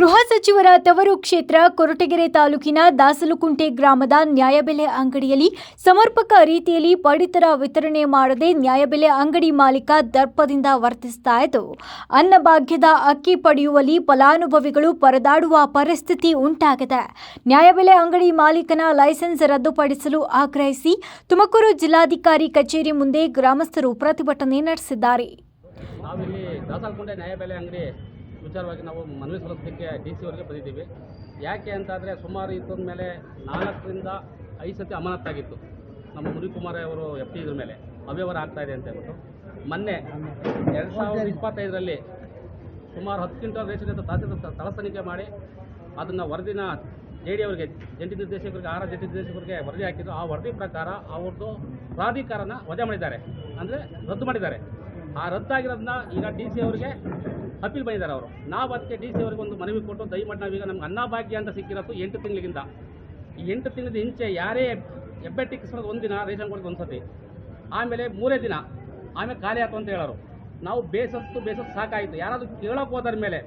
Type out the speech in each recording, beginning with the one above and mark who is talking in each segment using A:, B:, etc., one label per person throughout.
A: ಗೃಹ ಸಚಿವರ ತವರು ಕ್ಷೇತ್ರ ಕೊರಟಗೆರೆ ತಾಲೂಕಿನ ದಾಸಲುಕುಂಟೆ ಗ್ರಾಮದ ನ್ಯಾಯಬೆಲೆ ಅಂಗಡಿಯಲ್ಲಿ ಸಮರ್ಪಕ ರೀತಿಯಲ್ಲಿ ಪಡಿತರ ವಿತರಣೆ ಮಾಡದೆ ನ್ಯಾಯಬೆಲೆ ಅಂಗಡಿ ಮಾಲೀಕ ದರ್ಪದಿಂದ ವರ್ತಿಸ್ತಾ ಇದ್ದು ಅನ್ನಭಾಗ್ಯದ ಅಕ್ಕಿ ಪಡೆಯುವಲ್ಲಿ ಫಲಾನುಭವಿಗಳು ಪರದಾಡುವ ಪರಿಸ್ಥಿತಿ ಉಂಟಾಗಿದೆ. ನ್ಯಾಯಬೆಲೆ ಅಂಗಡಿ ಮಾಲೀಕನ ಲೈಸೆನ್ಸ್ ರದ್ದುಪಡಿಸಲು ಆಗ್ರಹಿಸಿ ತುಮಕೂರು ಜಿಲ್ಲಾಧಿಕಾರಿ ಕಚೇರಿ ಮುಂದೆ ಗ್ರಾಮಸ್ಥರು ಪ್ರತಿಭಟನೆ ನಡೆಸಿದ್ದಾರೆ.
B: ವಿಚಾರವಾಗಿ ನಾವು ಮನವಿ ಸಲ್ಲಿಸಲಿಕ್ಕೆ ಡಿ ಸಿ ಅವರಿಗೆ ಬಂದಿದ್ದೀವಿ. ಯಾಕೆ ಅಂತಾದರೆ ಸುಮಾರು ಇದ್ದ ಮೇಲೆ ನಾಲ್ಕರಿಂದ ಐದು ಸತಿ ಅಮಾನತ್ತಾಗಿತ್ತು. ನಮ್ಮ ಮುನಿಕುಮಾರ್ ಅವರು ಎಫ್ ಟಿ ಇದ್ರ ಮೇಲೆ. ಅವ್ಯವಹಾರ ಆಗ್ತಾ ಇದೆ ಅಂತ ಹೇಳ್ಬಿಟ್ಟು. ಮೊನ್ನೆ ಎರಡು ಸಾವಿರದ ಇಪ್ಪತ್ತೈದರಲ್ಲಿ ಸುಮಾರು ಹತ್ತು ಕ್ವಿಂಟಲ್ ರೇಷನ್ ತಾತ್ವಿಕ ಸ್ಥಳ ತನಿಖೆ ಮಾಡಿ ಅದನ್ನು ವರದಿನ ಜೆ ಡಿ ಅವರಿಗೆ, ಜಂಟಿ ನಿರ್ದೇಶಕರಿಗೆ, ಆರ ಜಂಟಿ ನಿರ್ದೇಶಕರಿಗೆ ವರದಿ ಹಾಕಿದ್ರು. ಆ ವರದಿ ಪ್ರಕಾರ ಅವ್ರದ್ದು ಪ್ರಾಧಿಕಾರನ ವಜಾ ಮಾಡಿದ್ದಾರೆ. ಅಂದರೆ ರದ್ದು ಮಾಡಿದ್ದಾರೆ. ಆ ರದ್ದಾಗಿರೋದನ್ನ ಈಗ ಡಿ ಸಿ ಅವರಿಗೆ ಅಪೀಲ್ ಬಂದಿದ್ದಾರೆ ಅವರು, ನಾವು ಅದಕ್ಕೆ ಡಿ ಸಿ ಅವರಿಗೆ ಒಂದು ಮನವಿ ಕೊಟ್ಟು ದಯಮಾಡಿ ನಾವೀಗ ನಮ್ಗೆ ಅನ್ನಭಾಗ್ಯ ಅಂತ ಸಿಕ್ಕಿರೋದು ಎಂಟು ತಿಂಗಳಿಗಿಂತ ಈ ಎಂಟು ತಿಂಗಳಿಂದ ಹಿಂಚೆ ಯಾರೇ ಹೆಬ್ಬೆಟ್ಟಿಕ್ಕಿಸೋದು ಒಂದು ದಿನ ರೇಷನ್ ಕೊಡೋದು ಒಂದು ಸತಿ ಆಮೇಲೆ ಮೂರೇ ದಿನ, ಆಮೇಲೆ ಖಾಲಿ ಆಯ್ತು ಅಂತ ಹೇಳೋರು. ನಾವು ಬೇಸತ್ತು ಬೇಸತ್ತು ಸಾಕಾಯಿತು. ಯಾರಾದರೂ ಕೇಳೋಕೆ ಹೋದ್ರ ಮೇಲೆ,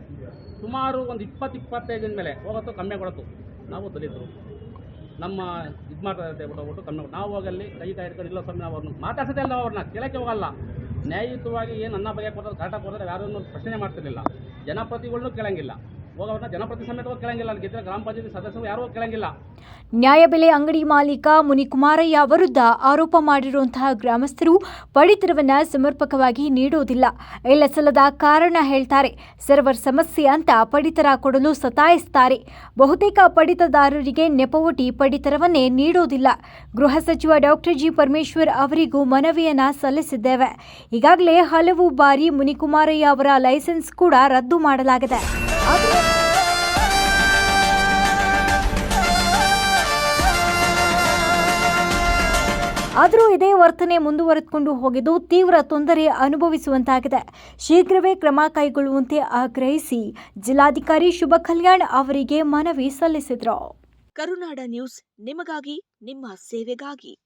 B: ಸುಮಾರು ಒಂದು ಇಪ್ಪತ್ತು, ಇಪ್ಪತ್ತೈದು ದಿನ ಮೇಲೆ ಹೋಗತ್ತು, ಕಮ್ಮಿ ಕೊಡತ್ತು ನಾವು ದಲಿತರು. ನಮ್ಮ ಇದು ಮಾಡ್ತಾರೆ ಅಂತ ಹೇಳ್ಬಿಟ್ಟು ಕಮ್ಮಿ ನಾವು ಹೋಗಲ್ಲಿ ಕೈ ಕಾಯ್ಕೊಂಡು ಇಲ್ಲ ಸ್ವಾಮಿ, ನಾವು ಅವ್ರನ್ನ ಮಾತಾಡ್ಸೋದೇ ಅಲ್ಲ ಅವ್ರನ್ನ ಕೇಳೋಕ್ಕೆ ಹೋಗಲ್ಲ. ನ್ಯಾಯಯುತವಾಗಿ ಏನು ಅನ್ನ ಬಗ್ಗೆ ಕೊಡೋದು ಕರೆಕ್ಟಾಗಿ ಕೊಡೋದು ಯಾರನ್ನು ಪ್ರಶ್ನೆ ಮಾಡ್ತಿರ್ಲಿಲ್ಲ. ಜನಪ್ರತಿಗಳನ್ನೂ ಕೇಳಂಗಿಲ್ಲ.
A: ನ್ಯಾಯಬೆಲೆ ಅಂಗಡಿ ಮಾಲೀಕ ಮುನಿಕುಮಾರಯ್ಯ ವಿರುದ್ಧ ಆರೋಪ ಮಾಡಿರುವಂತಹ ಗ್ರಾಮಸ್ಥರು ಪಡಿತರವನ್ನ ಸಮರ್ಪಕವಾಗಿ ನೀಡುವುದಿಲ್ಲ ಎಲ್ಲ ಸಲದ ಕಾರಣ ಹೇಳ್ತಾರೆ, ಸರ್ವರ್ ಸಮಸ್ಯೆ ಅಂತ ಪಡಿತರ ಕೊಡಲು ಸತಾಯಿಸ್ತಾರೆ. ಬಹುತೇಕ ಪಡಿತದಾರರಿಗೆ ನೆಪವೊಟ್ಟಿ ಪಡಿತರವನ್ನೇ ನೀಡೋದಿಲ್ಲ. ಗೃಹ ಸಚಿವ ಡಾಕ್ಟರ್ ಜಿ ಪರಮೇಶ್ವರ್ ಅವರಿಗೂ ಮನವಿಯನ್ನ ಸಲ್ಲಿಸಿದ್ದೇವೆ. ಈಗಾಗಲೇ ಹಲವು ಬಾರಿ ಮುನಿಕುಮಾರಯ್ಯ ಅವರ ಲೈಸೆನ್ಸ್ ಕೂಡ ರದ್ದು ಮಾಡಲಾಗಿದೆ. ಆದರೂ ಇದೇ ವರ್ತನೆ ಮುಂದುವರೆದುಕೊಂಡು ಹೋಗಿದ್ದು ತೀವ್ರ ತೊಂದರೆ ಅನುಭವಿಸುವಂತಾಗಿದೆ. ಶೀಘ್ರವೇ ಕ್ರಮ ಕೈಗೊಳ್ಳುವಂತೆ ಆಗ್ರಹಿಸಿ ಜಿಲ್ಲಾಧಿಕಾರಿ ಶುಭ ಕಲ್ಯಾಣ್ ಅವರಿಗೆ ಮನವಿ ಸಲ್ಲಿಸಿದರು.
C: ಕರುನಾಡ ನ್ಯೂಸ್, ನಿಮಗಾಗಿ, ನಿಮ್ಮ ಸೇವೆಗಾಗಿ.